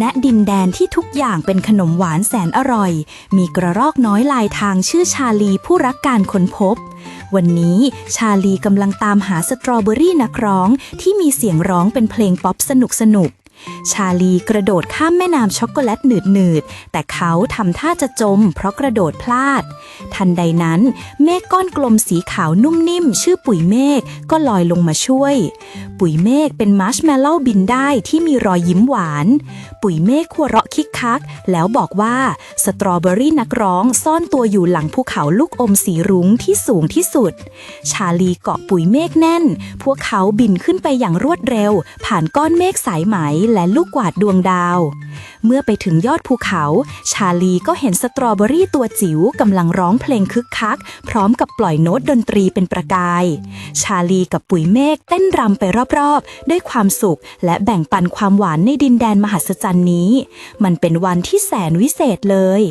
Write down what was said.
ณดินแดนที่ทุกอย่างเป็นขนมหวานแสนอร่อย มีกระรอกน้อยลายทางชื่อชาลีผู้รักการค้นพบ วันนี้ชาลีกำลังตามหาสตรอเบอรี่นักร้องที่มีเสียงร้องเป็นเพลงป๊อปสนุกสนุกชาลีกระโดดข้ามแม่น้ำช็อกโกแลตหนืดๆ แต่เขาทำท่าจะจมเพราะกระโดดพลาด ทันใดนั้นเมฆก้อนกลมสีขาวนุ่มนิ่ม ชื่อปุ๋ยเมฆก็ลอยลงมาช่วย ปุ๋ยเมฆเป็นมาร์ชแมลโล่บินได้ที่มีรอยยิ้มหวาน ปุ๋ยเมฆหัวเราะคิกคัก แล้วบอกว่าสตรอเบอรี่นักร้องซ่อนตัวอยู่หลังภูเขาลูกอมสีรุ้งที่สูงที่สุด ชาลีเกาะปุ๋ยเมฆแน่น พวกเขาบินขึ้นไปอย่างรวดเร็ว ผ่านก้อนเมฆสายไหมและลูกกวาดดวงดาว เมื่อไปถึงยอดภูเขา ชาลีก็เห็นสตรอเบอรี่ตัวจิ๋วกำลังร้องเพลงคึกคัก พร้อมกับปล่อยโน้ตดนตรีเป็นประกาย ชาลีกับปุ๋ยเมฆเต้นรำไปรอบๆ ด้วยความสุข และแบ่งปันความหวานในดินแดนมหัศจรรย์นี้ มันเป็นวันที่แสนวิเศษเลย